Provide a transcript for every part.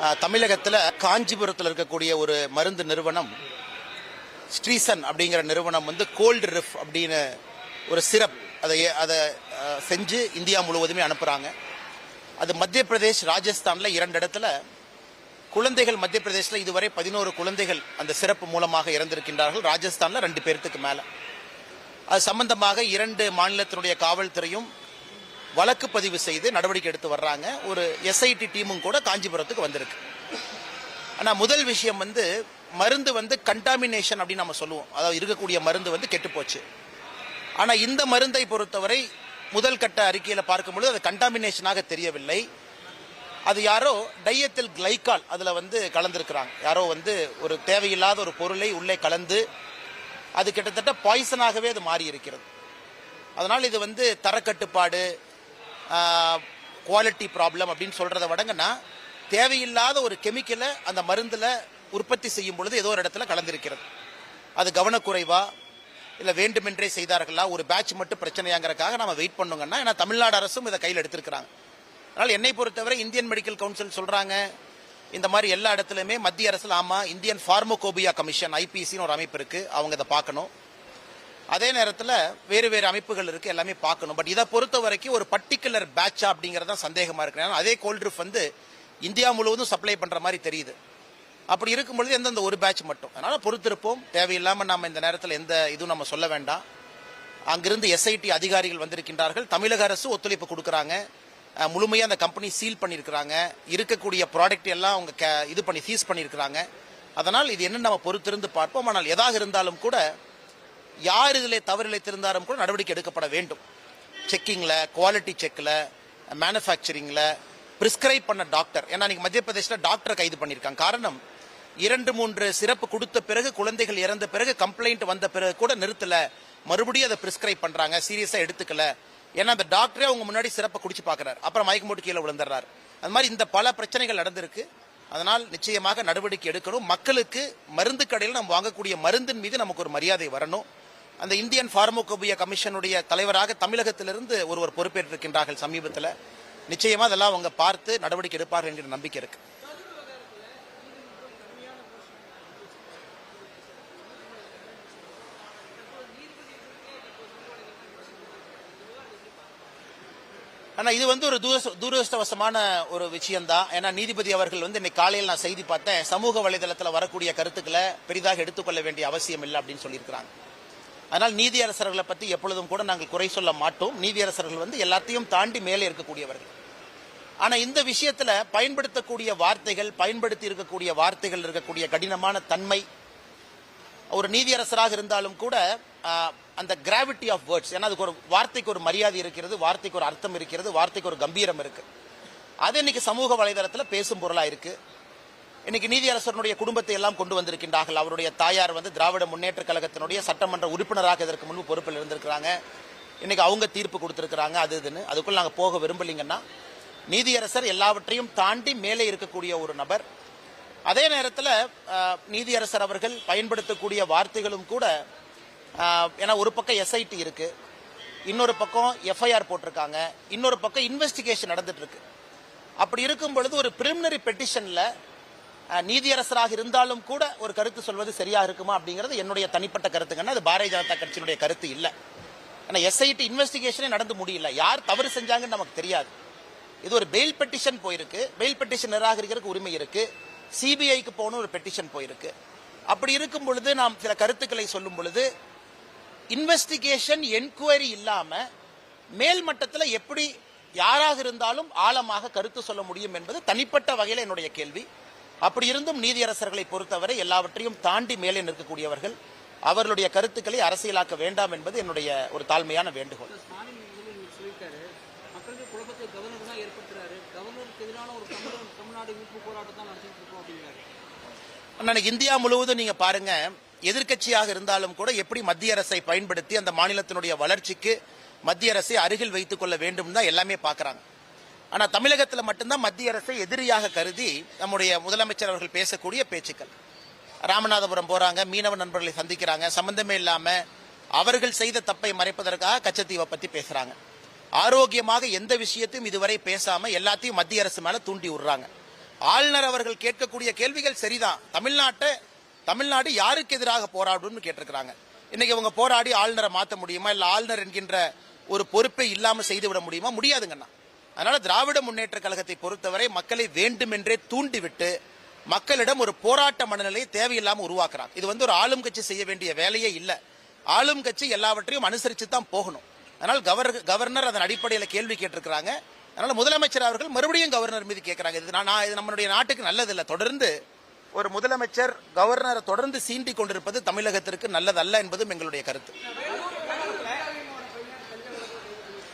தமிழகத்தில் காஞ்சிபுரத்தில் இருக்கக்கூடிய ஒரு மருந்து நிறுவனம் ஸ்ட்ரீசன் அப்படிங்கிற நிறுவனம் வந்து கோல்டு ரிஃப் அப்படின்னு ஒரு சிரப் அதை அதை செஞ்சு இந்தியா முழுவதுமே அனுப்புகிறாங்க அது மத்திய பிரதேஷ் ராஜஸ்தானில் இரண்டு இடத்துல குழந்தைகள் மத்திய பிரதேசில் இதுவரை பதினோரு குழந்தைகள் அந்த சிறப்பு மூலமாக இறந்திருக்கின்றார்கள். ராஜஸ்தானில் ரெண்டு பேர்த்துக்கு மேலே. அது சம்பந்தமாக இரண்டு மாநிலத்தினுடைய காவல்துறையும் வழக்கு பதிவு செய்து நடவடிக்கை எடுத்து வர்றாங்க. ஒரு எஸ்ஐடி டீமும் கூட காஞ்சிபுரத்துக்கு வந்திருக்கு. ஆனால் முதல் விஷயம் வந்து மருந்து வந்து கண்டாமினேஷன் அப்படின்னு நம்ம சொல்லுவோம். அதாவது இருக்கக்கூடிய மருந்து வந்து கெட்டு போச்சு. ஆனால் இந்த மருந்தை பொறுத்தவரை முதல் கட்ட அறிக்கையில் பார்க்கும்பொழுது அது கண்டாமினேஷனாக தெரியவில்லை. அது யாரோ டையத்தில் கிளைக்கால் அதில் வந்து கலந்துருக்கிறாங்க. யாரோ வந்து ஒரு தேவையில்லாத ஒரு பொருளை உள்ளே கலந்து அது கிட்டத்தட்ட பாய்சனாகவே அது மாறி இருக்கிறது அதனால் இது வந்து தரக்கட்டுப்பாடு குவாலிட்டி ப்ராப்ளம் அப்படின்னு சொல்கிறத விடங்கன்னா தேவையில்லாத ஒரு கெமிக்கலை அந்த மருந்தில் உற்பத்தி செய்யும் பொழுது ஏதோ ஒரு இடத்துல கலந்திருக்கிறது. அது கவனக்குறைவா? இல்லை வேண்டுமென்றே செய்தார்களா? ஒரு பேட்ச் மட்டும் பிரச்சனையாங்கிறக்காக நம்ம வெயிட் பண்ணுங்கன்னா ஏன்னா தமிழ்நாடு அரசும் இதை கையில் எடுத்திருக்கிறாங்க. அதனால் என்னை பொறுத்தவரை இந்தியன் மெடிக்கல் கவுன்சில் சொல்கிறாங்க இந்த மாதிரி எல்லா இடத்துலையுமே மத்திய அரசில் ஆமாம் இந்தியன் ஃபார்மோகோபியா கமிஷன் ஐபிசின்னு ஒரு அமைப்பு இருக்குது அவங்க இதை பார்க்கணும். அதே நேரத்தில் வேறு வேறு அமைப்புகள் இருக்கு எல்லாமே பார்க்கணும். பட் இதை பொறுத்த வரைக்கும் ஒரு பர்டிகுலர் பேட்சா அப்படிங்கிறது தான் சந்தேகமா இருக்கு. ஏன்னா அதே கோல்ட்ரிஃப் வந்து இந்தியா முழுவதும் சப்ளை பண்ற மாதிரி தெரியுது. அப்படி இருக்கும் பொழுது எந்தெந்த ஒரு பேட்ச் மட்டும்? அதனால பொறுத்திருப்போம். தேவையில்லாமல் நம்ம இந்த நேரத்தில் எந்த இதுவும் நம்ம சொல்ல வேண்டாம். அங்கிருந்து எஸ்ஐடி அதிகாரிகள் வந்திருக்கின்றார்கள். தமிழக அரசு ஒத்துழைப்பு கொடுக்குறாங்க. முழுமையாக முழுமையா அந்த கம்பெனி சீல் பண்ணியிருக்கிறாங்க. இருக்கக்கூடிய ப்ராடக்ட் எல்லாம் அவங்க ca- இது பண்ணி சீஸ் பண்ணியிருக்கிறாங்க. அதனால் இது என்ன நம்ம பொறுத்திருந்து பார்ப்போம். ஆனால் எதாக இருந்தாலும் கூட யார் இதில் தவறு இழைத்திருந்தாலும் கூட நடவடிக்கை எடுக்கப்பட வேண்டும். செக்கிங்கில் குவாலிட்டி செக்கில் மேனுஃபேக்சரிங்கில் பிரிஸ்கிரைப் பண்ண டாக்டர் ஏன்னா இன்னைக்கு மத்திய பிரதேசில் டாக்டரை கைது பண்ணியிருக்காங்க. காரணம் இரண்டு மூன்று சிறப்பு கொடுத்த பிறகு குழந்தைகள் இறந்த பிறகு கம்ப்ளைண்ட் வந்த பிறகு கூட நிறுத்தலை. மறுபடியும் அதை பிரிஸ்கிரைப் பண்ணுறாங்க சீரியஸாக எடுத்துக்கல. ஏன்னா அந்த டாக்டரே அவங்க முன்னாடி சிறப்பை குடிச்சு பார்க்கறாரு. அப்புறம் மயக்கம் போட்டு கீழே விழுந்துடுறாரு. அது மாதிரி இந்த பல பிரச்சனைகள் நடந்திருக்கு. அதனால் நிச்சயமாக நடவடிக்கை எடுக்கணும். மக்களுக்கு மருந்து கடையில் நம்ம வாங்கக்கூடிய மருந்தின் மீது நமக்கு ஒரு மரியாதை வரணும். அந்த இந்தியன் ஃபார்மோகோபியா கமிஷனுடைய தலைவராக தமிழகத்திலிருந்து ஒருவர் பொறுப்பேற்றிருக்கின்றார்கள் சமீபத்தில். நிச்சயமா அதெல்லாம் அவங்க பார்த்து நடவடிக்கை எடுப்பார்கள் என்கிற நம்பிக்கை இருக்கு. ஆனா இது வந்து ஒரு தூர- தூரஸ்தவசமான ஒரு விஷயம்தான். ஏன்னா நீதிபதி அவர்கள் வந்து இன்னைக்கு காலையில் நான் செய்தி பார்த்தேன். சமூக வலைதளத்தில் வரக்கூடிய கருத்துக்களை பெரிதாக எடுத்துக்கொள்ள வேண்டிய அவசியம் இல்லை அப்படின்னு சொல்லியிருக்கிறாங்க. அதனால் நீதியரசர்களை பற்றி எப்பொழுதும் கூட நாங்கள் குறை சொல்ல மாட்டோம். நீதியரசர்கள் வந்து எல்லாத்தையும் தாண்டி மேலே இருக்கக்கூடியவர்கள். ஆனால் இந்த விஷயத்தில் பயன்படுத்தக்கூடிய வார்த்தைகள் பயன்படுத்தி இருக்கக்கூடிய வார்த்தைகள் இருக்கக்கூடிய கடினமான தன்மை ஒரு நீதியரசராக இருந்தாலும் கூட அந்த கிராவிட்டி ஆஃப் வேர்ட்ஸ் ஏன்னா அதுக்கு ஒரு வார்த்தைக்கு ஒரு மரியாதை இருக்கிறது வார்த்தைக்கு ஒரு அர்த்தம் இருக்கிறது வார்த்தைக்கு ஒரு கம்பீரம் இருக்குது அது இன்னைக்கு சமூக வலைதளத்தில் பேசும் பொருளாக இருக்குது இன்னைக்கு நீதியரசனுடைய குடும்பத்தை எல்லாம் கொண்டு வந்திருக்கின்றார்கள். அவருடைய தாயார் வந்து திராவிட முன்னேற்ற கழகத்தினுடைய சட்டமன்ற உறுப்பினராக இதற்கு முன்பு பொறுப்பில் இருந்திருக்கிறாங்க. இன்னைக்கு அவங்க தீர்ப்பு கொடுத்திருக்கிறாங்க. அது இதுன்னு. அதுக்குள்ள நாங்கள் போக விரும்பலிங்கன்னா நீதியரசர் எல்லாவற்றையும் தாண்டி மேலே இருக்கக்கூடிய ஒரு நபர். அதே நேரத்தில் நீதியரசர் அவர்கள் பயன்படுத்தக்கூடிய வார்த்தைகளும் கூட ஏன்னா ஒரு பக்கம் எஸ்ஐடி இருக்கு. இன்னொரு பக்கம் எஃப்ஐஆர் போட்டிருக்காங்க. இன்னொரு பக்கம் இன்வெஸ்டிகேஷன் நடந்துட்டு இருக்கு. அப்படி இருக்கும் பொழுது ஒரு பிரிமினரி பெட்டிஷனில் நீதியரசராக இருந்தாலும் கூட ஒரு கருத்து சொல்வது சரியாக இருக்குமா அப்படிங்கிறது என்னுடைய தனிப்பட்ட கருத்துங்கன்னா அது பாரதிய ஜனதா கட்சியினுடைய கருத்து இல்லை. ஆனால் எஸ்ஐடி இன்வெஸ்டிகேஷனே நடந்து முடியல. யார் தவறு செஞ்சாங்கன்னு நமக்கு தெரியாது. இது ஒரு பெயில் பெட்டிஷன் போயிருக்கு. பெயில் பெட்டிஷன் நிராகரிக்கிறதுக்கு உரிமை இருக்கு. சிபிஐக்கு போகணும் ஒரு பெட்டிஷன் போயிருக்கு. அப்படி இருக்கும் பொழுது நாம் சில கருத்துக்களை சொல்லும் பொழுது இன்வெஸ்டிகேஷன் என்கொயரி இல்லாமல் மேல் மட்டத்தில் எப்படி யாராக இருந்தாலும் ஆழமாக கருத்து சொல்ல முடியும் என்பது தனிப்பட்ட வகையில் என்னுடைய கேள்வி. அப்படி இருந்தும் நீதியரசர்களை பொறுத்தவரை எல்லாவற்றையும் தாண்டி மேலே நிற்கக்கூடியவர்கள் அவர்களுடைய கருத்துக்களை அரசியலாக்க வேண்டாம் என்பது என்னுடைய ஒரு தாழ்மையான வேண்டுகோள். அன்னைக்கு இந்தியா முழுவதும் நீங்க பாருங்க எதிர்க்கட்சியாக இருந்தாலும் கூட எப்படி மத்திய அரசை பயன்படுத்தி அந்த மாநிலத்தினுடைய வளர்ச்சிக்கு மத்திய அரசை அருகில் வைத்துக் கொள்ள வேண்டும் தான் எல்லாமே பார்க்கறாங்க. ஆனால் தமிழகத்தில் மட்டும்தான் மத்திய அரசை எதிரியாக கருதி நம்முடைய முதலமைச்சர் அவர்கள் பேசக்கூடிய பேச்சுக்கள். ராமநாதபுரம் போகிறாங்க மீனவ நண்பர்களை சந்திக்கிறாங்க. சம்பந்தமே இல்லாமல் அவர்கள் செய்த தப்பை மறைப்பதற்காக கச்சத்தீவை பற்றி பேசுகிறாங்க ஆரோக்கியமாக எந்த விஷயத்தையும் இதுவரை பேசாமல் எல்லாத்தையும் மத்திய அரசு மேலே தூண்டி விடுறாங்க. ஆளுநர் அவர்கள் கேட்கக்கூடிய கேள்விகள் சரிதான். தமிழ்நாட்டை தமிழ்நாடு யாருக்கு எதிராக போராடும்னு கேட்டிருக்கிறாங்க. இன்னைக்கு அவங்க போராடி ஆளுநரை மாற்ற முடியுமா? இல்லை ஆளுநர் என்கின்ற ஒரு பொறுப்பை இல்லாமல் செய்து விட முடியுமா? முடியாதுங்கண்ணா. அதனால திராவிட முன்னேற்ற கழகத்தை பொறுத்தவரை மக்களை வேண்டுமென்றே தூண்டிவிட்டு மக்களிடம் ஒரு போராட்ட மனநிலையை தேவையில்லாமல் உருவாக்குறாங்க. இது வந்து ஒரு ஆளும் கட்சி செய்ய வேண்டிய வேலையே இல்லை. ஆளும் கட்சி எல்லாவற்றையும் அனுசரித்து தான் போகணும். அதனால் கவர்- கவர்னர் அதன் அடிப்படையில் கேள்வி கேட்டிருக்கிறாங்க. அதனால் முதலமைச்சர் அவர்கள் மறுபடியும் கவர்னர் மீது கேட்குறாங்க. இது நான் இது நம்மளுடைய நாட்டுக்கு நல்லதில்லை. தொடர்ந்து ஒரு முதலமைச்சர் கவர்னரை தொடர்ந்து சீண்டி கொண்டிருப்பது தமிழகத்திற்கு நல்லதல்ல என்பதும் எங்களுடைய கருத்து.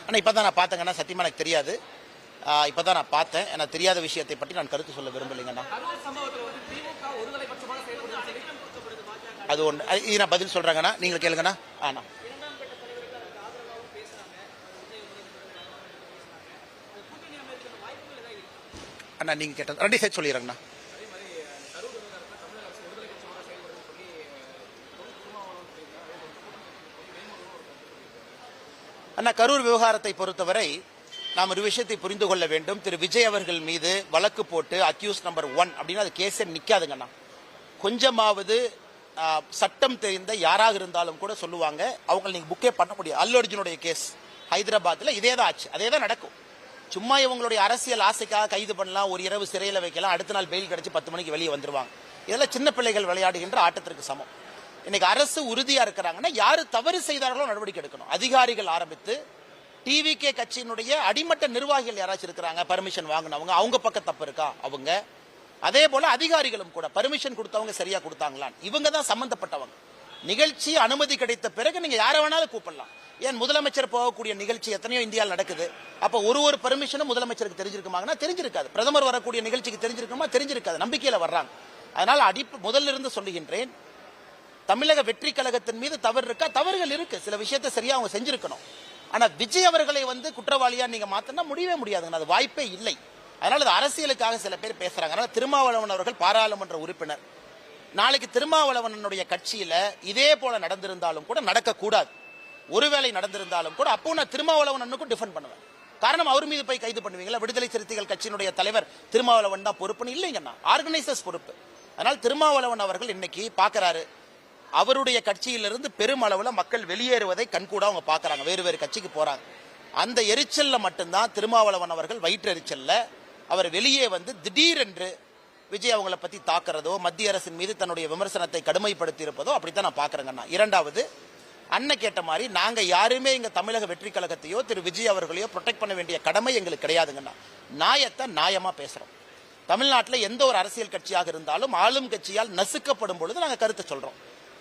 ஆனால் இப்போ தான் நான் பார்த்தேங்கன்னா சத்தியமாக எனக்கு தெரியாது. ஆஹ் இப்பதான் நான் பார்த்தேன். எனக்கு தெரியாத விஷயத்தை பற்றி நான் கருத்து சொல்ல விரும்பலைங்கண்ணா. அது ஒன்று இது நான் பதில் சொல்றேங்கண்ணா. நீங்கள் கேளுங்கண்ணா. ஆனா அண்ணா நீங்க கேட்டது. ரெண்டு சேர்த்து சொல்லிடுறேங்கண்ணா. அண்ணா கரூர் விவகாரத்தை பொறுத்தவரை நாம் ஒரு விஷயத்தை புரிந்து கொள்ள வேண்டும். திரு விஜய் அவர்கள் மீது வழக்கு போட்டு அக்யூஸ் நம்பர் ஒன் அப்படின்னு அது கேஸே நிற்காதுங்கண்ணா கொஞ்சமாவது சட்டம் தெரிந்த யாராக இருந்தாலும் கூட சொல்லுவாங்க அவங்க நீங்கள் புக்கே பண்ண முடியாது. அல்லு அர்ஜுனுடைய கேஸ் ஹைதராபாத்தில் இதே தான் ஆச்சு. அதே தான் நடக்கும். சும்மா இவங்களுடைய அரசியல் ஆசைக்காக கைது பண்ணலாம் ஒரு இரவு சிறையில் வைக்கலாம் அடுத்த நாள் பெயில் கிடச்சி பத்து மணிக்கு வெளியே வந்துருவாங்க. இதெல்லாம் சின்ன பிள்ளைகள் விளையாடுகின்ற ஆட்டத்திற்கு சமம். இன்னைக்கு அரசு உறுதியாக இருக்கிறாங்கன்னா யார் தவறு செய்தார்களோ நடவடிக்கை எடுக்கணும். அதிகாரிகள் ஆரம்பித்து டிவிகே கட்சியினுடைய அடிமட்ட நிர்வாகிகள் யாராச்சும் இருக்கிறாங்க பர்மிஷன் வாங்கினவங்க அவங்க பக்கம் தப்பு இருக்கா? அவங்க. அதே போல அதிகாரிகளும் கூட பர்மிஷன் கொடுத்தவங்க சரியா கொடுத்தாங்களான் இவங்க தான் சம்பந்தப்பட்டவங்க. நிகழ்ச்சி அனுமதி கிடைத்த பிறகு நீங்க யாரை வேணாலும் கூப்பிடலாம். ஏன் முதலமைச்சர் போகக்கூடிய நிகழ்ச்சி எத்தனையோ இந்தியாவில் நடக்குது. அப்ப ஒரு ஒரு பர்மிஷனும் முதலமைச்சருக்கு தெரிஞ்சிருக்குமாங்கன்னா தெரிஞ்சிருக்காது. பிரதமர் வரக்கூடிய நிகழ்ச்சிக்கு தெரிஞ்சிருக்குமா? தெரிஞ்சிருக்காது. நம்பிக்கையில வர்றாங்க. அதனால அடிப்பு முதல்ல இருந்து சொல்லுகின்றேன் தமிழக வெற்றி கழகத்தின் மீது தவறு இருக்கா? தவறுகள் இருக்கு. சில விஷயத்தை சரியா அவங்க செஞ்சிருக்கணும். ஆனா விஜய் அவர்களை வந்து குற்றவாளியா நீங்க மாத்தினா முடியவே முடியாதுங்க. அது வாய்ப்பே இல்லை. அதனால அது அரசியலுக்காக சில பேர் பேசுறாங்க. அதனால திருமாவளவன் அவர்கள் பாராளுமன்ற உறுப்பினர். நாளைக்கு திருமாவளவனுடைய கட்சியில இதே போல நடந்திருந்தாலும் கூட நடக்கக்கூடாது. ஒருவேளை நடந்திருந்தாலும் கூட அப்போ நான் திருமாவளவனுக்கும் டிஃபெண்ட் பண்ணுவேன். காரணம் அவர் மீது போய் கைது பண்ணுவீங்களா? விடுதலை சிறுத்தைகள் கட்சியினுடைய தலைவர் திருமாவளவன் தான் பொறுப்புன்னு இல்லைங்கண்ணா ஆர்கனைசர்ஸ் பொறுப்பு. அதனால் திருமாவளவன் அவர்கள் இன்னைக்கு பாக்குறாரு. அவருடைய கட்சியிலிருந்து பெருமளவுல மக்கள் வெளியேறுவதை கண்கூட அவங்க பாக்குறாங்க. வேறு வேறு கட்சிக்கு போறாங்க. அந்த எரிச்சல்ல மட்டும்தான் திருமாவளவன் அவர்கள் வயிற்றெரிச்சல்ல அவர் வெளியே வந்து திடீரென்று விஜய் அவங்கள பத்தி தாக்குறதோ மத்திய அரசின் மீது தன்னுடைய விமர்சனத்தை கடுமைப்படுத்தி இருப்பதோ அப்படித்தான் நான் பாக்குறேங்கண்ணா. இரண்டாவது அண்ணன் கேட்ட மாதிரி நாங்க யாருமே இங்க தமிழக வெற்றி கழகத்தையோ திரு விஜய் அவர்களையோ ப்ரொடெக்ட் பண்ண வேண்டிய கடமை எங்களுக்கு கிடையாதுங்கண்ணா. நாயத்தை நியாயமா பேசுறோம். தமிழ்நாட்டில் எந்த ஒரு அரசியல் கட்சியாக இருந்தாலும் ஆளும் கட்சியால் நசுக்கப்படும் பொழுது நாங்கள் கருத்தை சொல்றோம்.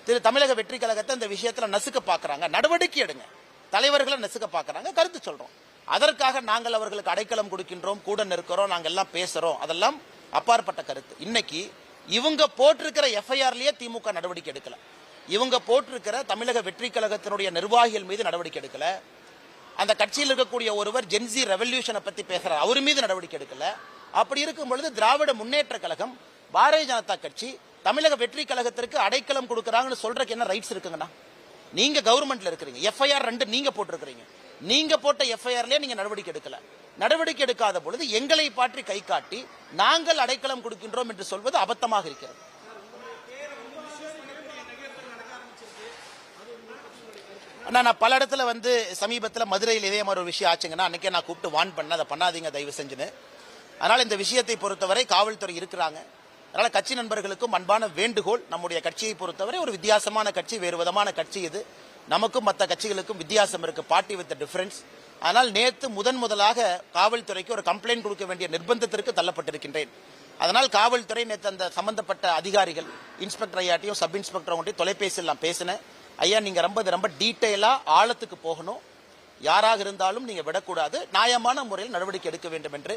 திரு தமிழக வெற்றி கழகத்தை இந்த விஷயத்துல நசுக்க பாக்குறாங்க. நடவடிக்கை எடுங்க. தலைவர்களை நசுக்க பாக்குறாங்க. கருத்து சொல்றோம். அதற்காக நாங்கள் அவர்களுக்கு அடைக்கலம் கொடுக்கின்றோம். கூட நிற்கிறோம். நாங்கள் எல்லாம் பேசுறோம். அதெல்லாம் அப்பாற்பட்ட கருத்து. இன்னைக்கு இவங்க போட்டிருக்கிற எஃப்ஐஆர்லயே திமுக நடவடிக்கை எடுக்கல. இவங்க போட்டிருக்கிற தமிழக வெற்றி கழகத்தினுடைய நிர்வாகிகள் மீது நடவடிக்கை எடுக்கல. அந்த கட்சியில் இருக்கக்கூடிய ஒருவர் ஜென்சி ரெவல்யூஷனை பத்தி பேசுறார். அவர் மீது நடவடிக்கை எடுக்கல. அப்படி இருக்கும் பொழுது திராவிட முன்னேற்ற கழகம் பாரதிய ஜனதா கட்சி தமிழக வெற்றி கழகத்திற்கு அடைக்கலம் கொடுக்கறாங்கன்னு சொல்றதுக்கு என்ன ரைட்ஸ் இருக்குங்கண்ணா? நீங்க கவர்மெண்ட்ல இருக்கிறீங்க. எஃப்ஐஆர் ரெண்டு நீங்க போட்டிருக்கிறீங்க. நீங்க போட்ட எஃப்ஐஆர்லயே நீங்க நடவடிக்கை எடுக்கல. நடவடிக்கை எடுக்காத பொழுது எங்களை பாற்றி கை காட்டி நாங்கள் அடைக்கலம் கொடுக்கின்றோம் என்று சொல்வது அபத்தமாக இருக்கிறது. அண்ணா நான் பல இடத்துல வந்து சமீபத்தில் மதுரையில் இதே மாதிரி ஒரு விஷயம் ஆச்சுங்கன்னா அன்றைக்கே நான் கூப்பிட்டு வான் பண்ணேன். அதை பண்ணாதீங்க தயவு செஞ்சுன்னு. அதனால் இந்த விஷயத்தை பொறுத்தவரை காவல்துறை இருக்கிறாங்க. அதனால கட்சி நண்பர்களுக்கும் அன்பான வேண்டுகோள் நம்முடைய கட்சியை பொறுத்தவரை ஒரு வித்தியாசமான கட்சி வேறு விதமான கட்சி இது. நமக்கும் மற்ற கட்சிகளுக்கும் வித்தியாசம் இருக்கு பார்ட்டி வித் டிஃபரன்ஸ் ஆனால் நேற்று முதன் முதலாக காவல்துறைக்கு ஒரு கம்ப்ளைண்ட் கொடுக்க வேண்டிய நிர்பந்தத்திற்கு தள்ளப்பட்டிருக்கின்றேன். அதனால் காவல்துறை நேற்று அந்த சம்பந்தப்பட்ட அதிகாரிகள் இன்ஸ்பெக்டர் ஐயாட்டையும் சப் இன்ஸ்பெக்டர் அவங்கள்ட்டையும் தொலைபேசியில் நான் பேசினேன். ஐயா நீங்கள் ரொம்ப இது ரொம்ப டீட்டெயிலாக ஆழத்துக்கு போகணும். யாராக இருந்தாலும் நீங்கள் விடக்கூடாது. நியாயமான முறையில் நடவடிக்கை எடுக்க வேண்டும் என்று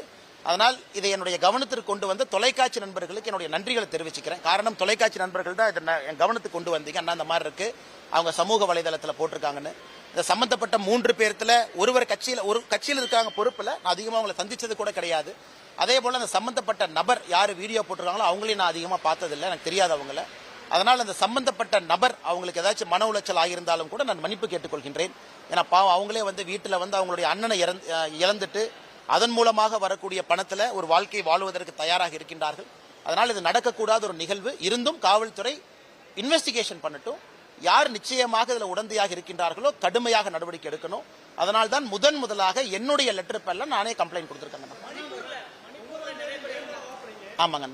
அதனால் இதை என்னுடைய கவனத்திற்கு கொண்டு வந்து தொலைக்காட்சி நண்பர்களுக்கு என்னுடைய நன்றிகளை தெரிவிச்சுக்கிறேன். காரணம் தொலைக்காட்சி நண்பர்கள் தான் இதை என் கவனத்துக்கு கொண்டு வந்தீங்க. அண்ணா அந்த மாதிரி இருக்கு. அவங்க சமூக வலைதளத்தில் போட்டிருக்காங்கன்னு. இந்த சம்பந்தப்பட்ட மூன்று பேர்த்துல ஒருவர் கட்சியில் ஒரு கட்சியில் இருக்காங்க பொறுப்பில் நான் அதிகமாக அவங்களை சந்திச்சது கூட கிடையாது. அதே போல் அந்த சம்பந்தப்பட்ட நபர் யார் வீடியோ போட்டிருக்காங்களோ அவங்களையும் நான் அதிகமாக பார்த்ததில்லை. எனக்கு தெரியாது அவங்கள. அதனால் அந்த சம்பந்தப்பட்ட நபர் அவங்களுக்கு ஏதாச்சும் மன உளைச்சல் ஆகியிருந்தாலும் கூட நான் மன்னிப்பு கேட்டுக்கொள்கின்றேன். ஏன்னா பாவம் அவங்களே வந்து வீட்டில் வந்து அவங்களுடைய அண்ணனை இறந்து இழந்துட்டு அதன் மூலமாக வரக்கூடிய பணத்தில் ஒரு வாழ்க்கை வாழ்வதற்கு தயாராக இருக்கின்றார்கள். அதனால் இது நடக்கக்கூடாத ஒரு நிகழ்வு. இருந்தும் காவல்துறை இன்வெஸ்டிகேஷன் பண்ணட்டும். யார் நிச்சயமாக இதில் உடந்தையாக இருக்கின்றார்களோ கடுமையாக நடவடிக்கை எடுக்கணும். அதனால் தான் முதன் முதலாக என்னுடைய லெட்டர் பேரில் நானே கம்ப்ளைண்ட் கொடுத்திருக்கேங்க ஆமாங்க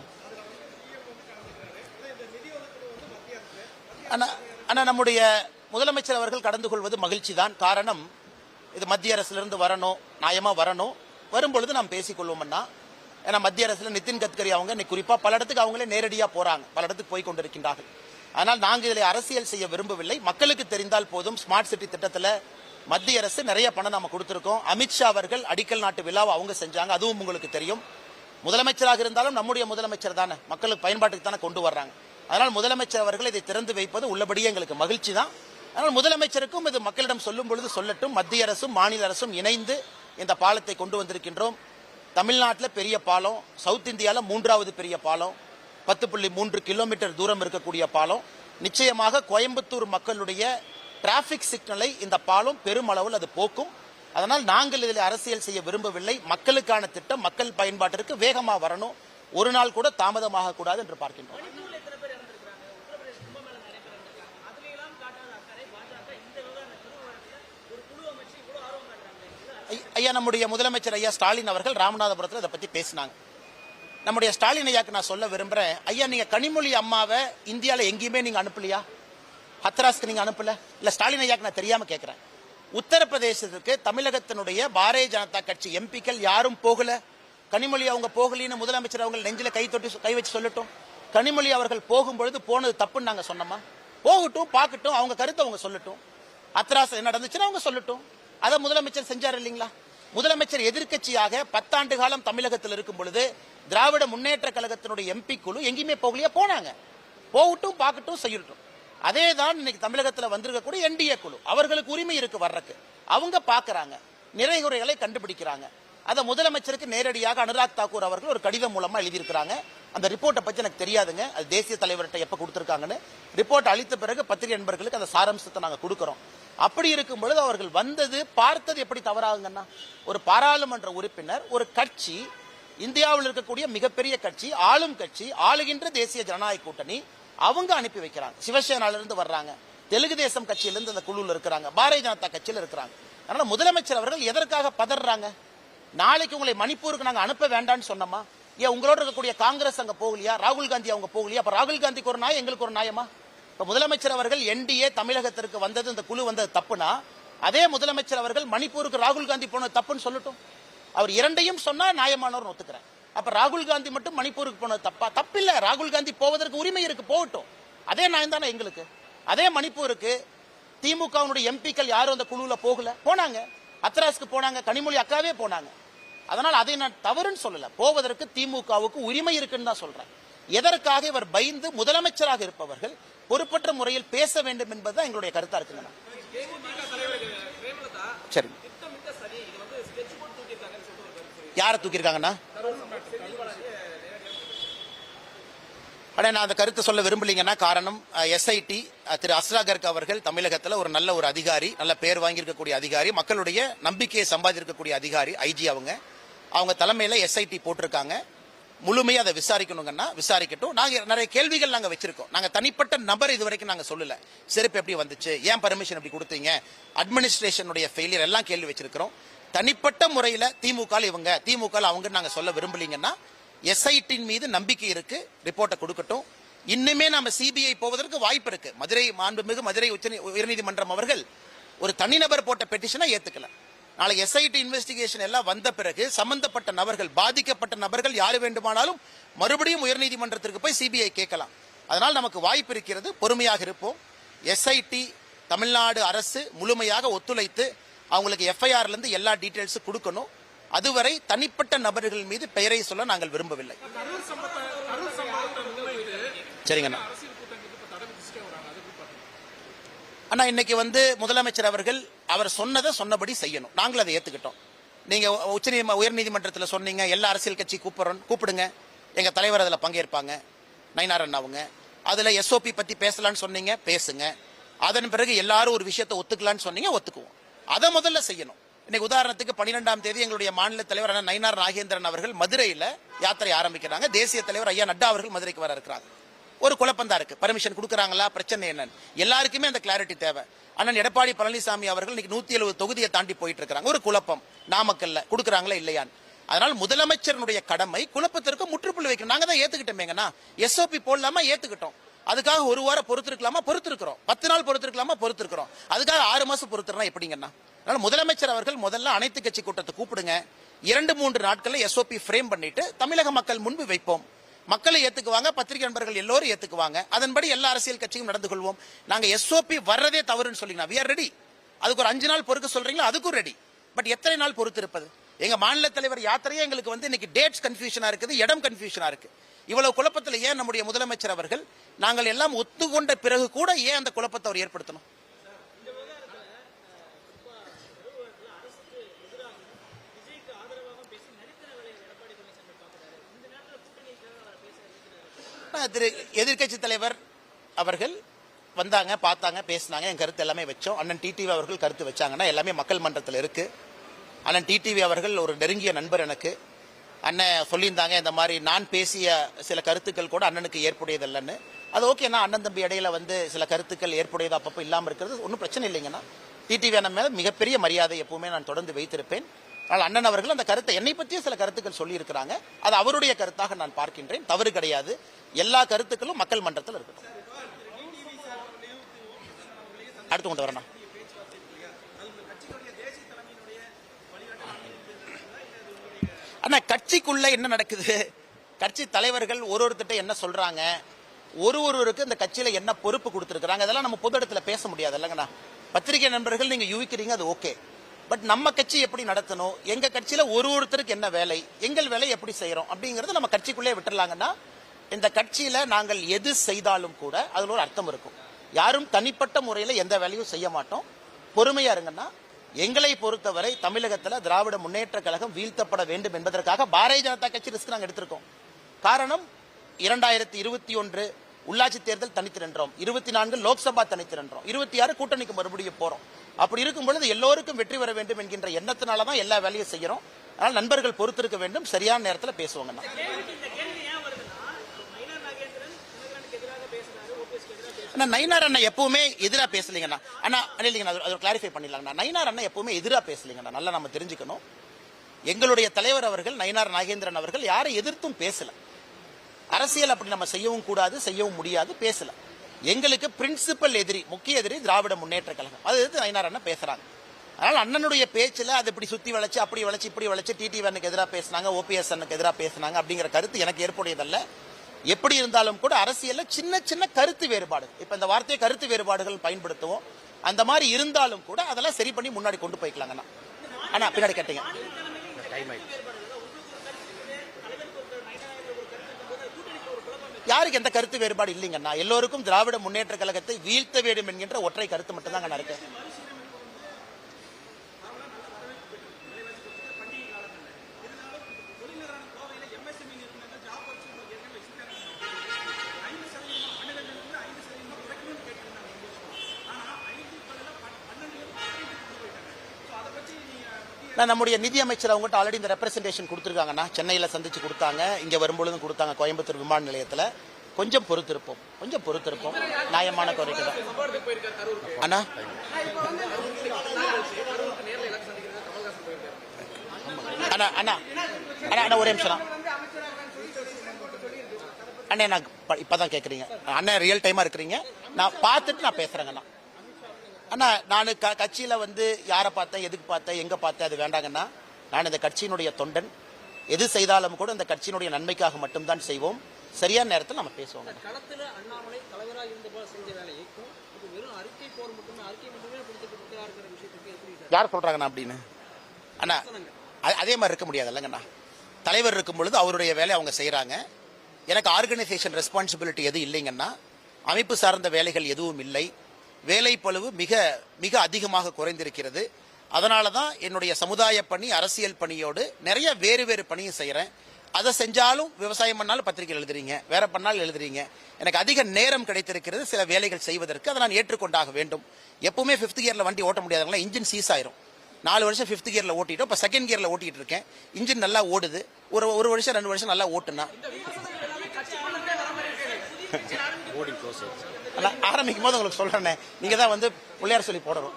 அண்ணா. அண்ணா நம்முடைய முதலமைச்சர் அவர்கள் கடந்து கொள்வது மகிழ்ச்சி தான் காரணம் இது மத்திய அரசிலிருந்து வரணும் நியாயமாக வரணும். வரும்பொழுது நாம் பேசிக்கொள்வோம்னா ஏன்னா மத்திய அரசுல நிதின் கட்கரி அவங்க இன்னைக்கு குறிப்பா பல இடத்துக்கு அவங்களே நேரடியாக போறாங்க. பல இடத்துக்கு போய் கொண்டிருக்கின்றார்கள். ஆனால் நாங்கள் இதில் அரசியல் செய்ய விரும்பவில்லை. மக்களுக்கு தெரிந்தால் போதும். ஸ்மார்ட் சிட்டி திட்டத்தில் மத்திய அரசு நிறைய பணம் நம்ம கொடுத்துருக்கோம். அமித்ஷா அவர்கள் அடிக்கல் நாட்டு விழாவை அவங்க செஞ்சாங்க. அதுவும் உங்களுக்கு தெரியும். முதலமைச்சராக இருந்தாலும் நம்முடைய முதலமைச்சர் தானே. மக்களுக்கு பயன்பாட்டுக்கு தானே கொண்டு வர்றாங்க. அதனால் முதலமைச்சர் அவர்கள் இதை திறந்து வைப்பது உள்ளபடியே எங்களுக்கு மகிழ்ச்சி தான். ஆனால் முதலமைச்சருக்கும் இது மக்களிடம் சொல்லும் பொழுது சொல்லட்டும். மத்திய அரசும் மாநில அரசும் இணைந்து இந்த பாலத்தை கொண்டு வந்திருக்கின்றோம். தமிழ்நாட்டில் பெரிய பாலம் சவுத் இந்தியாவில் மூன்றாவது பெரிய பாலம் பத்து புள்ளி மூன்று கிலோமீட்டர் தூரம் இருக்கக்கூடிய பாலம். நிச்சயமாக கோயம்புத்தூர் மக்களுடைய டிராபிக் சிக்னலை இந்த பாலம் பெருமளவில் அது போக்கும். அதனால் நாங்கள் இதில் அரசியல் செய்ய விரும்பவில்லை. மக்களுக்கான திட்டம் மக்கள் பயன்பாட்டிற்கு வேகமாக வரணும். ஒரு நாள் கூட தாமதமாக கூடாது என்று பார்க்கின்றோம். ஐயா நம்முடைய முதலமைச்சர் ஐயா ஸ்டாலின் அவர்கள் ராமநாதபுரத்தில் இதை பற்றி பேசினாங்க. நம்முடைய ஸ்டாலின் ஐயாக்கு நான் சொல்ல விரும்புகிறேன் ஐயா நீங்கள் கனிமொழி அம்மாவை இந்தியாவில் எங்கேயுமே நீங்கள் அனுப்பலையா? ஹத்ராஸ்க்கு நீங்கள் அனுப்பல? இல்லை ஸ்டாலின் ஐயாக்கு நான் தெரியாமல் கேட்குறேன் உத்தரப்பிரதேசத்துக்கு தமிழகத்தினுடைய பாரதிய ஜனதா கட்சி எம்பிக்கள் யாரும் போகல. கனிமொழி அவங்க போகலின்னு முதலமைச்சர் அவங்க நெஞ்சில் கை தொட்டி கை வச்சு சொல்லட்டும். கனிமொழி அவர்கள் போகும்பொழுது போனது தப்புன்னு நாங்கள் சொன்னோமா? போகட்டும் பார்க்கட்டும் அவங்க கருத்தை அவங்க சொல்லட்டும். அத்ராஸ் என்ன அவங்க சொல்லட்டும். அதை முதலமைச்சர் செஞ்சார் இல்லைங்களா? முதலமைச்சர் எதிர்க்கட்சியாக பத்தாண்டு காலம் தமிழகத்தில் இருக்கும் பொழுது திராவிட முன்னேற்ற கழகத்தினுடைய எம்பி குழு எங்கேயுமே போகலையா போனாங்க. போகட்டும் பார்க்கட்டும் செய்யட்டும். அதே தான் இன்னைக்கு தமிழகத்தில் வந்திருக்கக்கூடிய என்டிஏ குழு. அவர்களுக்கு உரிமை இருக்கு வர்றக்கு அவங்க பார்க்கறாங்க. நிறைகுறைகளை கண்டுபிடிக்கிறாங்க. அதை முதலமைச்சருக்கு நேரடியாக அனுராக் தாக்கூர் அவர்கள் ஒரு கடிதம் மூலமா எழுதியிருக்கிறாங்க. அந்த ரிப்போர்ட்டை பற்றி எனக்கு தெரியாதுங்க. அது தேசிய தலைவர்கிட்ட எப்போ கொடுத்துருக்காங்கன்னு. ரிப்போர்ட் அளித்த பிறகு பத்திரிகை நண்பர்களுக்கு அந்த சாராம்சத்தை நாங்கள் கொடுக்குறோம். அப்படி இருக்கும் பொழுது அவர்கள் வந்தது பார்த்தது எப்படி தவறாகுங்கன்னா ஒரு பாராளுமன்ற உறுப்பினர் ஒரு கட்சி இந்தியாவில் இருக்கக்கூடிய மிகப்பெரிய கட்சி ஆளும் கட்சி ஆளுகின்ற தேசிய ஜனநாயக கூட்டணி அவங்க அனுப்பி வைக்கிறாங்க. சிவசேனாலிருந்து வர்றாங்க. தெலுங்கு தேசம் கட்சியிலிருந்து அந்த குழுவில் இருக்கிறாங்க. பாரதிய ஜனதா கட்சியில் இருக்கிறாங்க. அதனால முதலமைச்சர் அவர்கள் எதற்காக பதறாங்க? நாளைக்கு உங்களை மணிப்பூருக்கு நாங்கள் அனுப்ப வேண்டாம்னு சொன்னோமா? ஏன் உங்களோட இருக்கக்கூடிய காங்கிரஸ் அங்கே போகலையா? ராகுல் காந்தி அவங்க போகலையா? அப்ப ராகுல் காந்திக்கு ஒரு நாய் எங்களுக்கு ஒரு நாயமா இப்போ முதலமைச்சர் அவர்கள் என்டிஏ தமிழகத்திற்கு வந்தது இந்த குழு வந்தது தப்புனா அதே முதலமைச்சர் அவர்கள் மணிப்பூருக்கு ராகுல் காந்தி போனது தப்புன்னு சொல்லட்டும். அவர் இரண்டையும் சொன்னா நியாயமானவர் ஒத்துக்கிறேன். அப்ப ராகுல் காந்தி மட்டும் மணிப்பூருக்கு போனது தப்பா? தப்பில்ல. ராகுல் காந்தி போவதற்கு உரிமை இருக்கு போகட்டும். அதே நியாயம் தானே எங்களுக்கு. அதே மணிப்பூருக்கு திமுகவினுடைய எம்பிக்கள் யாரும் அந்த குழுவுல போகல. போனாங்க. அத்ராஸ்க்கு போனாங்க. கனிமொழி அக்காவே போனாங்க. அதனால் அதை நான் தவறுன்னு சொல்லல. போவதற்கு திமுகவுக்கு உரிமை இருக்குன்னு தான் சொல்றேன். எதற்காக இவர் பயந்து முதலமைச்சராக இருப்பவர்கள் பொறுப்பற்ற முறையில் பேச வேண்டும் என்பதுதான் எங்களுடைய கருத்தா இருக்குங்க சரி. யாரை தூக்கியிருக்காங்கண்ணா அண்ணா நான் அந்த கருத்தை சொல்ல விரும்பலீங்கன்னா காரணம் எஸ்ஐடி திரு அஸ்ராகர்க் அவர்கள் தமிழகத்தில் ஒரு நல்ல ஒரு அதிகாரி நல்ல பேர் வாங்கியிருக்கக்கூடிய அதிகாரி மக்களுடைய நம்பிக்கையை சம்பாதிக்கக்கூடிய அதிகாரி ஐஜி அவங்க. அவங்க தலைமையில் எஸ்ஐடி போட்டிருக்காங்க. முழுமையாக அதை விசாரிக்கணுங்கன்னா விசாரிக்கட்டும். நாங்கள் நிறைய கேள்விகள் நாங்கள் வச்சிருக்கோம். நாங்கள் தனிப்பட்ட நபர் இது வரைக்கும் நாங்கள் சொல்லலை. செருப்பு எப்படி வந்துச்சு? ஏன் பர்மிஷன் எப்படி கொடுத்தீங்க? அட்மினிஸ்ட்ரேஷனுடைய ஃபெயிலியர் எல்லாம் கேள்வி வச்சிருக்கிறோம். தனிப்பட்ட முறையில் திமுக இவங்க திமுக அவங்க நாங்கள் சொல்ல விரும்பலீங்கன்னா எஸ்ஐடியின் மீது நம்பிக்கை இருக்கு. ரிப்போர்ட்டை கொடுக்கட்டும். இன்னுமே நம்ம சிபிஐ போவதற்கு வாய்ப்பு இருக்கு. மதுரை மாண்புமிகு மதுரை உச்ச உயர்நீதிமன்றம் அவர்கள் ஒரு தனிநபர் போட்ட பெட்டிஷனை ஏத்துக்கல. நாளைக்கு எஸ்ஐடி இன்வெஸ்டிகேஷன் எல்லாம் வந்த பிறகு சம்பந்தப்பட்ட நபர்கள் பாதிக்கப்பட்ட நபர்கள் யாரு வேண்டுமானாலும் மறுபடியும் உயர்நீதிமன்றத்திற்கு போய் சிபிஐ கேட்கலாம். அதனால் நமக்கு வாய்ப்பு இருக்கிறது. பொறுமையாக இருப்போம். எஸ்ஐடி தமிழ்நாடு அரசு முழுமையாக ஒத்துழைத்து அவங்களுக்கு எஃப்ஐஆர்லேருந்து எல்லா டீட்டெயில்ஸும் கொடுக்கணும். அதுவரை தனிப்பட்ட நபர்கள் மீது பெயரை சொல்ல நாங்கள் விரும்பவில்லை. சரிங்கண்ணா அண்ணா இன்னைக்கு வந்து முதலமைச்சர் அவர்கள் அவர் சொன்னதை சொன்னபடி செய்யணும். நாங்களும் அதை ஏற்றுக்கிட்டோம் நீங்கள் உச்ச உயர்நீதிமன்றத்தில் சொன்னீங்க எல்லா அரசியல் கட்சி கூப்பிட்றோம் கூப்பிடுங்க. எங்கள் தலைவர் அதில் பங்கேற்பாங்க நயினார் அண்ணா அவங்க அதில் எஸ்ஓபி பற்றி பேசலாம்னு சொன்னீங்க பேசுங்க. அதன் பிறகு எல்லாரும் ஒரு விஷயத்தை ஒத்துக்கலான்னு சொன்னீங்க ஒத்துக்குவோம். அதை முதல்ல செய்யணும். இன்னைக்கு உதாரணத்துக்கு பன்னிரெண்டாம் தேதி எங்களுடைய மாநில தலைவர் நயினார் நாகேந்திரன் அவர்கள் மதுரையில் யாத்திரை ஆரம்பிக்கிறாங்க. தேசிய தலைவர் ஐயா நட்டா அவர்கள் மதுரைக்கு வர இருக்கிறாங்க ஒரு குழப்பம் தான் இருக்கு. பர்மிஷன் கொடுக்குறாங்களா? பிரச்சனை என்னன்னு. எல்லாருக்குமே அந்த கிளாரிட்டி தேவை. அண்ணன் எடப்பாடி பழனிசாமி அவர்கள் இன்னைக்கு நூத்தி எழுபது தொகுதியை தாண்டி போயிட்டு இருக்காங்க ஒரு குழப்பம். நாமக்கல்ல. கொடுக்குறாங்களா இல்லையான்னு. அதனால் முதலமைச்சருடைய கடமை குழப்பத்திற்கு முற்றுப்புள்ளி வைக்கணும். நாங்க தான் ஏத்துக்கிட்டோமேங்கண்ணா எஸ்ஓபி போடலாமா? ஏத்துக்கிட்டோம். அதுக்காக ஒரு வாரம் பொறுத்திருக்கலாமா? பொறுத்திருக்கிறோம். பத்து நாள் பொறுத்திருக்கலாமா? பொறுத்திருக்கிறோம். அதுக்காக ஆறு மாசம் பொறுத்துறனா எப்படிங்கண்ணா? அதனால முதலமைச்சர் அவர்கள் முதல்ல அனைத்து கட்சி கூட்டத்தை கூப்பிடுங்க. இரண்டு மூன்று நாட்களில் எஸ்ஓபி ஃப்ரேம் பண்ணிட்டு தமிழக மக்கள் முன்பு வைப்போம். மக்களை ஏத்துக்குவாங்க பத்திரிகை நண்பர்கள் எல்லோரும் ஏத்துக்குவாங்க. அதன்படி எல்லா அரசியல் கட்சியும் நடந்து கொள்வோம். நாங்க எஸ்ஓபி வர்றதே தவறுன்னு சொல்லிங்கன்னா வி ஆர் ரெடி அதுக்கு ஒரு அஞ்சு நாள் பொறுக்க சொல்றீங்களா? அதுக்கும் ரெடி பட் எத்தனை நாள் பொறுத்து இருப்பது எங்க மாநில தலைவர் யாத்திரையே எங்களுக்கு வந்து இன்னைக்கு டேட்ஸ் கன்ஃபியூஷனா இருக்குது இடம் கன்ஃபியூஷனா இருக்கு. இவ்வளவு குழப்பத்தில் ஏன் நம்முடைய முதலமைச்சர் அவர்கள்? நாங்கள் எல்லாம் ஒத்துக்கொண்ட பிறகு கூட ஏன் அந்த குழப்பத்தை அவர் ஏற்படுத்தணும்? திரு எதிர்க்கட்சி தலைவர் அவர்கள் வந்தாங்க பார்த்தாங்க பேசினாங்க. என் கருத்து எல்லாமே வச்சோம். அண்ணன் டிடிவி அவர்கள் கருத்து வச்சாங்கன்னா எல்லாமே மக்கள் மன்றத்தில் இருக்கு. அண்ணன் டிடிவி அவர்கள் ஒரு நெருங்கிய நண்பர் எனக்கு. அண்ணன் சொல்லியிருந்தாங்க இந்த மாதிரி நான் பேசிய சில கருத்துக்கள் கூட அண்ணனுக்கு ஏற்புடையதில்லைன்னு. அது ஓகேண்ணா அண்ணன் தம்பி இடையில வந்து சில கருத்துக்கள் ஏற்புடையது அப்பப்போ இல்லாமல் இருக்கிறது ஒன்றும் பிரச்சனை இல்லைங்கண்ணா. டிடிவி அண்ணன் மேல மிகப்பெரிய மரியாதை எப்பவுமே நான் தொடர்ந்து வைத்திருப்பேன். ஆனால் அண்ணன் அவர்கள் அந்த கருத்தை என்னை பற்றிய சில கருத்துக்கள் சொல்லியிருக்கிறாங்க. அது அவருடைய கருத்தாக நான் பார்க்கின்றேன். தவறு கிடையாது. எல்லா கருத்துக்களும் மக்கள் மன்றத்தில் இருக்கட்டும். அடுத்து கொண்டு வரணும். அண்ணா கட்சிக்குள்ள என்ன நடக்குது? கட்சி தலைவர்கள் ஒரு ஒருத்தட்ட என்ன சொல்றாங்க? ஒரு ஒருவருக்கு இந்த கட்சியில என்ன பொறுப்பு கொடுத்துருக்காங்க அதெல்லாம் நம்ம பொது இடத்துல பேச முடியாது இல்லைங்கண்ணா. பத்திரிகை நண்பர்கள் நீங்க யூகிக்கிறீங்க அது ஓகே. பட் நம்ம கட்சி எப்படி நடத்தணும்? எங்க கட்சியில ஒரு ஒருத்தருக்கு என்ன வேலை? எங்கள் வேலை எப்படி செய்யறோம்? அப்படிங்கறத நம்ம கட்சிக்குள்ளே விட்டுறலாங்கன்னா இந்த கட்சியில நாங்கள் எது செய்தாலும் கூட அதுல ஒரு அர்த்தம் இருக்கும். யாரும் தனிப்பட்ட முறையில எந்த வேலையும் செய்ய மாட்டோம். பொறுமையா இருங்கன்னா எங்களை பொறுத்தவரை தமிழகத்துல திராவிட முன்னேற்ற கழகம் வீழ்த்தப்பட வேண்டும் என்பதற்காக பாரதிய ஜனதா கட்சி ரிஸ்க் நாங்கள் எடுத்திருக்கோம். காரணம் இரண்டாயிரத்தி இருபத்தி ஒன்று உள்ளாட்சி தேர்தல் தனித்து நின்றோம். இருபத்தி நான்கு லோக்சபா தனித்து நின்றோம். இருபத்தி ஆறு கூட்டணிக்கு மறுபடியும் போறோம். அப்படி இருக்கும் பொழுது எல்லோருக்கும் வெற்றி பெற வேண்டும் என்கின்ற எண்ணத்தினால தான் எல்லா வேலையும் செய்யறோம். அதனால் நண்பர்கள் பொறுத்திருக்க வேண்டும். சரியான நேரத்தில் பேசுவாங்கண்ணா. அண்ணா நயினார் அண்ணா எப்பவுமே எதிராக பேசலீங்கண்ணா. அண்ணா இல்லைங்கண்ணா அது- கிளாரிஃபை பண்ணிடலாங்கண்ணா. நயினார் அண்ணா எப்பவுமே எதிராக பேசலீங்கண்ணா. நல்லா நம்ம தெரிஞ்சுக்கணும். எங்களுடைய தலைவர் அவர்கள் நயினார் நாகேந்திரன் அவர்கள் யாரை எதிர்த்தும் பேசல. அரசியல் அப்படி நம்ம செய்யவும் கூடாது செய்யவும் முடியாது பேசல. எங்களுக்கு பிரின்சிபல் எதிரி முக்கிய எதிரி திராவிட முன்னேற்ற கழகம். அது எதிர்த்து ஐநார் அண்ணன் பேசுறாங்க? அதனால அண்ணனுடைய பேச்சில் அது இப்படி சுத்தி வளைச்சு அப்படி வளைச்சு இப்படி வளைச்சு டிடி எதிராக பேசினாங்க ஓபிஎஸ் அண்ணனுக்கு எதிராக பேசினாங்க அப்படிங்கிற கருத்து எனக்கு ஏற்புடையதல்ல. எப்படி இருந்தாலும் கூட அரசியலில் சின்ன சின்ன கருத்து வேறுபாடு. இப்போ இந்த வார்த்தையை கருத்து வேறுபாடுகள் பயன்படுத்துவோம். அந்த மாதிரி இருந்தாலும் கூட அதெல்லாம் சரி பண்ணி முன்னாடி கொண்டு போய்க்கலாங்கண்ணா. அண்ணா பின்னாடி கேட்டீங்க. யாருக்கு எந்த கருத்து வேறுபாடு இல்லைங்கண்ணா? எல்லோருக்கும் திராவிட முன்னேற்ற கழகத்தை வீழ்த்த வேண்டும் என்கின்ற ஒற்றை கருத்து மட்டும்தான் இருக்கு. நான் நம்முடைய நிதி அமைச்சர் அவங்ககிட்ட ஆல்ரெடி இந்த ரெப்ரசன்டேஷன் கொடுத்துருக்காங்கண்ணா. சென்னையில் சந்திச்சு கொடுத்தாங்க. இங்கே வரும்பொழுதும் கொடுத்தாங்க கோயம்புத்தூர் விமான நிலையத்தில். கொஞ்சம் பொறுத்திருப்போம். கொஞ்சம் பொறுத்திருப்போம். நியாயமான கோரிக்கை தான். அண்ணா? அண்ணா அண்ணா. அண்ணா அண்ணா ஒரே நிமிஷம் அண்ணே நான் இப்போ தான் கேட்குறீங்க அண்ணன் ரியல் டைமாக இருக்கிறீங்க. நான் பார்த்துட்டு நான் பேசுகிறேங்கண்ணா அண்ணா நான் க கட்சியில் வந்து யாரை பார்த்தேன் எதுக்கு பார்த்தேன் எங்கே பார்த்தேன் அது வேண்டாங்கண்ணா. நான் இந்த கட்சியினுடைய தொண்டன். எது செய்தாலும் கூட இந்த கட்சியினுடைய நன்மைக்காக மட்டும்தான் செய்வோம். சரியான நேரத்தில் நம்ம பேசுவோம் யார் சொல்றாங்கண்ணா அப்படின்னு? அண்ணா அதே மாதிரி இருக்க முடியாது இல்லைங்கண்ணா. தலைவர் இருக்கும் பொழுது அவருடைய வேலையை அவங்க செய்கிறாங்க எனக்கு ஆர்கனைசேஷன் ரெஸ்பான்சிபிலிட்டி எதுவும் இல்லைங்கன்னா அமைப்பு சார்ந்த வேலைகள் எதுவும் இல்லை. வேலை மிக மிக அதிகமாக குறைந்திருக்கிறது. அதனால தான் என்னுடைய சமுதாய பணி அரசியல் பணியோடு நிறைய வேறு வேறு பணியும் செய்கிறேன் அதை செஞ்சாலும் விவசாயம் பண்ணாலும் பத்திரிகை எழுதுறீங்க. வேற பண்ணாலும் எழுதுறீங்க. எனக்கு அதிக நேரம் கிடைத்திருக்கிறது சில வேலைகள் செய்வதற்கு. அதை நான் ஏற்றுக்கொண்டாக வேண்டும். எப்பவுமே ஃபிஃப்த் கியரில் வண்டி ஓட்ட முடியாதவங்களா இன்ஜின் சீஸ் ஆயிரும். நாலு வருஷம் ஃபிஃப்த் கியரில் ஓட்டிட்டோம். இப்போ செகண்ட் கியரில் ஓட்டிட்டு இருக்கேன். இன்ஜின் நல்லா ஓடுது. ஒரு ஒரு வருஷம் ரெண்டு வருஷம் நல்லா ஓட்டுனா. அண்ணா, ஆரம்பிக்கும் போது உங்களுக்கு சொல்றேனே. நீங்க தான் வந்து பிள்ளையார் சொல்லி போடணும்.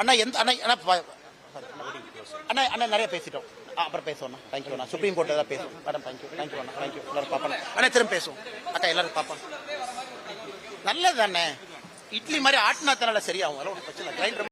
அண்ணா எந்த அண்ணா அண்ணா அண்ணா அண்ணா நிறைய பேசிட்டோம். அப்புறம் பேசுவோம் தேங்க்யூ அண்ணா. சுப்ரீம் கோர்ட் தான் பேசுவோம். Madam thank you thank you Anna. Thank you எல்லாரும் பாப்பா அண்ணா. திரும்ப பேசுவோம். அக்கா எல்லாரும் பாப்பா நல்லது தானே இட்லி மாதிரி ஆட்டினா தானே சரியாகும். அதெல்லாம் ஒன்றும் பிரச்சனை கிரைண்டர்